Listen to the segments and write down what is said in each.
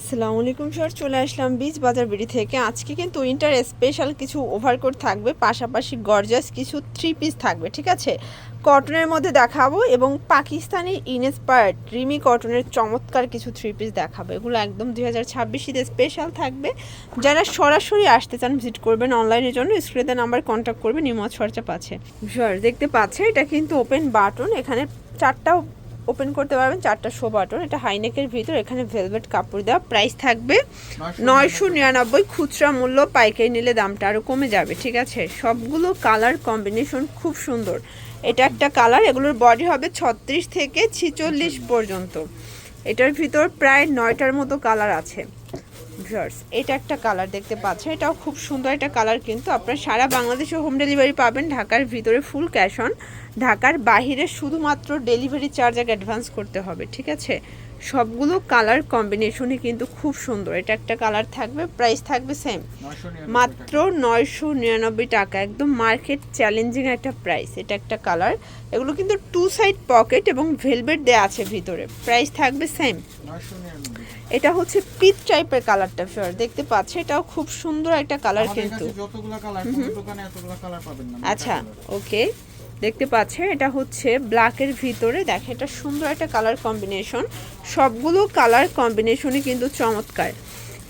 আসসালামু আলাইকুম স্যার, চলে আসলাম বীজ বাজার বিড়ি থেকে। আজকে কিন্তু উইন্টার স্পেশাল কিছু ওভারকোট থাকবে, পাশাপাশি গর্জাস কিছু থ্রি পিস থাকবে, ঠিক আছে? কটনের মধ্যে দেখাবো এবং পাকিস্তানি ইনস্পায়ার্ড রিমি কটনের চমৎকার কিছু থ্রি পিস দেখাবো। এগুলো একদম দুই হাজার ছাব্বিশ স্পেশাল থাকবে। যারা সরাসরি আসতে চান ভিজিট করবেন অনলাইনের জন্য স্ক্রিনে নাম্বার কন্ট্যাক্ট করবেন খরচা পাচ্ছে। স্যার দেখতে পাচ্ছে এটা কিন্তু ওপেন বাটন এখানে চারটা ওপেন করতে পারবেন চারটা শো বাটন। এটা হাইনেকের ভিতর এখানে ভেলভেট কাপড় দেওয়া প্রাইস থাকবে নয়শো নিরানব্বই। খুচরা মূল্য পাইকারি নিলে দামটা আরও কমে যাবে ঠিক আছে? সবগুলো কালার কম্বিনেশন খুব সুন্দর। এটা একটা কালার এগুলোর বডি হবে ছত্রিশ থেকে ছিচল্লিশ। পর্যন্ত। এটার ভিতর প্রায় নয়টার মতো কালার আছে। ভিউয়ার্স এটা একটা কালার দেখতে পাচ্ছেন। এটাও খুব সুন্দর একটা কালার কিন্তু। আপনারা সারা বাংলাদেশে হোম ডেলিভারি পাবেন। ঢাকার ভিতরে ফুল ক্যাশ অন ঢাকার বাহিরে শুধুমাত্র ডেলিভারি চার্জ আগে অ্যাডভান্স করতে হবে, ঠিক আছে? সবগুলো কালার কম্বিনেশনই কিন্তু খুব সুন্দর। এটা একটা কালার থাকবে প্রাইস থাকবে সেম মাত্র নয়শো নিরানব্বই টাকা একদম মার্কেট চ্যালেঞ্জিং একটা প্রাইস এটা একটা কালার এগুলো কিন্তু টু সাইড পকেট এবং ভেলভেট দেওয়া আছে ভিতরে। প্রাইস থাকবে সেম এটা হচ্ছে পিচ টাইপের কালারটা ফিওর দেখতে পাচ্ছে এটাও খুব সুন্দর একটা কালার কিন্তু। আচ্ছা ওকে দেখতে পাচ্ছে এটা হচ্ছে ব্ল্যাকের ভিতরে। দেখে এটা সুন্দর একটা কালার কম্বিনেশন সবগুলো কালার কম্বিনেশনই কিন্তু চমৎকার।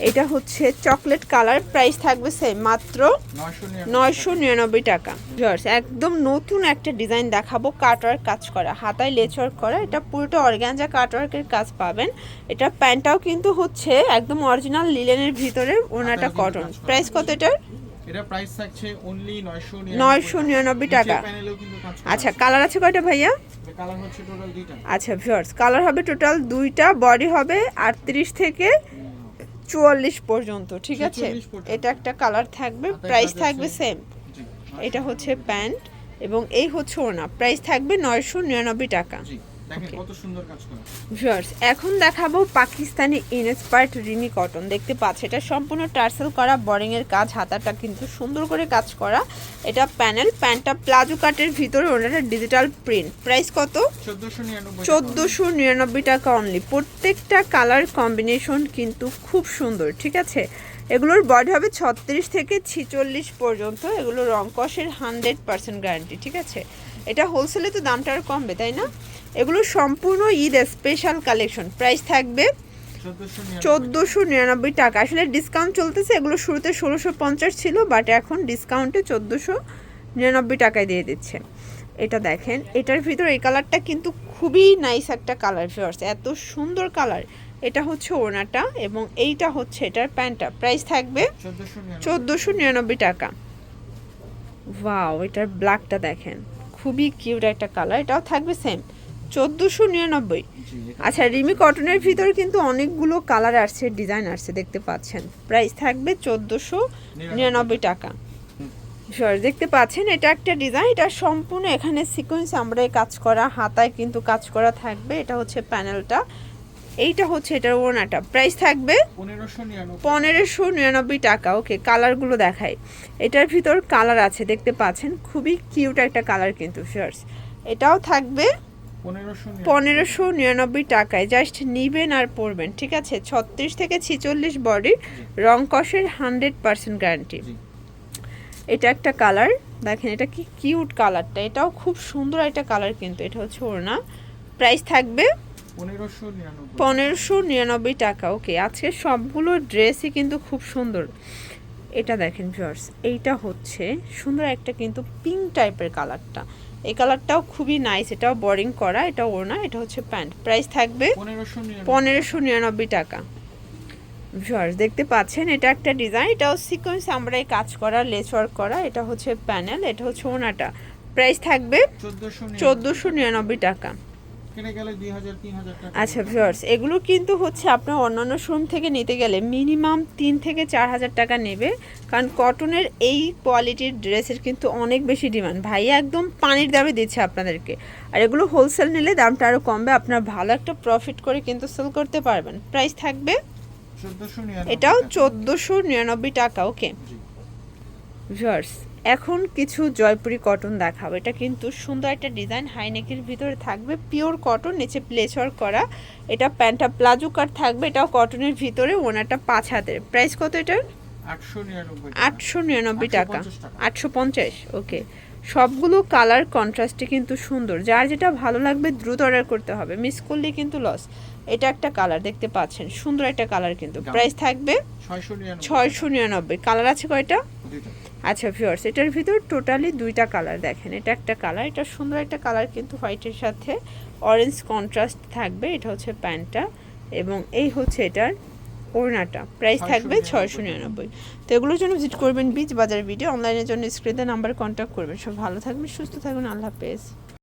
এটা হচ্ছে চকলেট কালার প্রাইস থাকবে সেম মাত্র নয়শো নিরানব্বই টাকা। জর্জ একদম নতুন একটা ডিজাইন দেখাবো কাটওয়ার্ক কাজ করা। হাতায় লেচওয়ার্ক করা এটা পুরোটা অর্গ্যানজা কাটওয়ার্কের কাজ পাবেন। এটা প্যান্টটাও কিন্তু হচ্ছে একদম অরিজিনাল লিলেনের ভিতরে ওনাটা কটন প্রাইস কত এটার? এটা প্রাইস থাকছে অনলি 999 নয়শো নিরানব্বই টাকা। আচ্ছা কালার আছে কয়টা ভাইয়া? কালার হচ্ছে টোটাল দুইটা। আচ্ছা ভিউয়ার্স কালার হবে টোটাল দুইটা বডি হবে আটত্রিশ থেকে চুয়াল্লিশ পর্যন্ত ঠিক আছে? এটা একটা কালার থাকবে প্রাইস থাকবে সেম এটা হচ্ছে প্যান্ট এবং এই হচ্ছে ওনা প্রাইস থাকবে নয়শো নিরানব্বই টাকা। এখন দেখাবো পাকিস্তানি ইনস্পায়ার্ড রিমি কটন। দেখতে পাচ্ছে এটা সম্পূর্ণ টার্সেল করা বোরিং এর কাজ হাতাটা কিন্তু সুন্দর করে কাজ করা। এটা প্যানেল প্যান্টটা প্লাজো কাটের ভিতরে ওনাটা ডিজিটাল প্রিন্ট প্রাইস কত? 1499 চোদ্দোশো নিরানব্বই টাকা অনলি প্রত্যেকটা কালার কম্বিনেশন কিন্তু খুব সুন্দর ঠিক আছে? এগুলোর বডি হবে ছত্রিশ থেকে ছিচল্লিশ পর্যন্ত। এগুলো রংকসের হান্ড্রেড পার্সেন্ট গ্যারান্টি ঠিক আছে? এটা হোলসেলে তো দামটা আর কমবে তাই না? এগুলো সম্পূর্ণ ঈদ স্পেশাল কালেকশন প্রাইস থাকবে চোদ্দোশো নিরানব্বই টাকা। আসলে ডিসকাউন্ট চলতেছে এগুলো শুরুতে ষোলোশো পঞ্চাশ ছিল বাট এখন ডিসকাউন্টে চোদ্দোশো নিরানব্বই টাকায় দিয়ে দিচ্ছে। এটা দেখেন এটার ভিতর এই কালারটা কিন্তু খুবই নাইস একটা কালার ফিওর্স এত সুন্দর কালার এটা হচ্ছে ওনাটা এবং এইটা হচ্ছে এটার প্যান্টটা। প্রাইস থাকবে চোদ্দোশো নিরানব্বই। টাকা। ওয়াও এটার ব্ল্যাকটা দেখেন। খুবই কিউট একটা কালার এটাও থাকবে সেম চোদ্দোশো নিরানব্বই। আচ্ছা রিমি কটনের ভিতর কিন্তু অনেকগুলো কালার আসছে ডিজাইন আসছে দেখতে পাচ্ছেন। প্রাইস থাকবে চোদ্দোশো নিরানব্বই। টাকা। সরি দেখতে পাচ্ছেন এটা একটা ডিজাইন এটা সম্পূর্ণ এখানে সিকোয়েন্স আমরা কাজ করা হাতায় কিন্তু কাজ করা থাকবে এটা হচ্ছে প্যানেলটা এইটা হচ্ছে এটার ওনাটা প্রাইস থাকবে পনেরোশো নিরানব্বই। টাকা। ওকে কালারগুলো দেখাই। এটার ভিতর কালার আছে দেখতে পাচ্ছেন? খুবই কিউট একটা কালার কিন্তু শার্টস এটাও থাকবে পনেরোশো নিরানব্বই। টাকায়। জাস্ট নিবেন আর পরবেন ঠিক আছে? ছত্রিশ থেকে ছিচল্লিশ বডি রং কষের হান্ড্রেড পার্সেন্ট গ্যারান্টি এটা একটা কালার। দেখেন এটা কি কিউট কালারটা। এটাও খুব সুন্দর একটা কালার কিন্তু এটা হচ্ছে ওর না প্রাইস থাকবে 1599 পনেরোশো নিরানব্বই। টাকা ওকে আজকে সবগুলো ড্রেসই কিন্তু খুব সুন্দর। এটা দেখেন ভিউয়ার্স এইটা হচ্ছে সুন্দর একটা কিন্তু পিঙ্ক টাইপের কালারটা এই কালারটাও খুবই নাইস এটাও বোরিং করা এটা ওড়না এটা হচ্ছে প্যান্ট প্রাইস থাকবে পনেরোশো নিরানব্বই। টাকা। ভিউয়ার্স দেখতে পাচ্ছেন এটা একটা ডিজাইন এটাও সিকোয়েন্স আমরা এই কাজ করা লেস ওয়ার্ক করা এটা হচ্ছে প্যানেল এটা হচ্ছে ওনাটা প্রাইস থাকবে 1499 চোদ্দোশো নিরানব্বই টাকা। কিনে গেলে 2000 3000 টাকা আচ্ছা ভিউয়ার্স এগুলো কিন্তু হচ্ছে আপনার অন্যান্য শোরুম থেকে নিতে গেলে মিনিমাম তিন থেকে চার হাজার টাকা নেবে। কারণ কটনের এই কোয়ালিটির ড্রেসের কিন্তু অনেক বেশি ডিমান্ড ভাইয়া একদম পানির দামে দিচ্ছে আপনাদেরকে। আর এগুলো হোলসেল নিলে দামটা আরও কমবে আপনার ভালো একটা প্রফিট করে কিন্তু সেল করতে পারবেন। প্রাইস থাকবে এটাও চোদ্দোশো নিরানব্বই টাকা ওকে ভিউয়ার্স এখন কিছু জয়পুরি কটন দেখাবো। এটা কিন্তু সুন্দর একটা ডিজাইন হাইনেকের ভিতরে থাকবে। পিওর কটন নিচে প্লেসওয়ার করা। এটা প্যান্টটা প্লাজো কাট থাকবে। এটাও কটনের ভিতরে ওনাটা পাঁচ হাতের। প্রাইস কত এটার? আটশো নিরানব্বই টাকা। আটশো পঞ্চাশ ওকে সবগুলো কালার কন্ট্রাস্টে কিন্তু সুন্দর। যার যেটা ভালো লাগবে দ্রুত অর্ডার করতে হবে। মিস করলে কিন্তু লস এটা একটা কালার দেখতে পাচ্ছেন। সুন্দর একটা কালার কিন্তু। প্রাইস থাকবে ছয়শো নিরানব্বই কালার আছে কয়টা। আচ্ছা ভিউয়ার্স এটার ভিতর টোটালি দুইটা কালার দেখেন। এটা একটা কালার এটা সুন্দর একটা কালার কিন্তু হোয়াইটের সাথে অরেঞ্জ কন্ট্রাস্ট থাকবে। এটা হচ্ছে প্যান্টটা এবং এই হচ্ছে এটার ওড়নাটা। প্রাইস থাকবে 699 ছয়শো নিরানব্বই। তো এগুলোর জন্য ভিজিট করবেন বীজ বাজার ভিডিও অনলাইনের জন্য স্ক্রিনে নাম্বার কন্ট্যাক্ট করবেন। সব ভালো থাকবেন সুস্থ থাকবেন। আল্লাহ হাফেজ।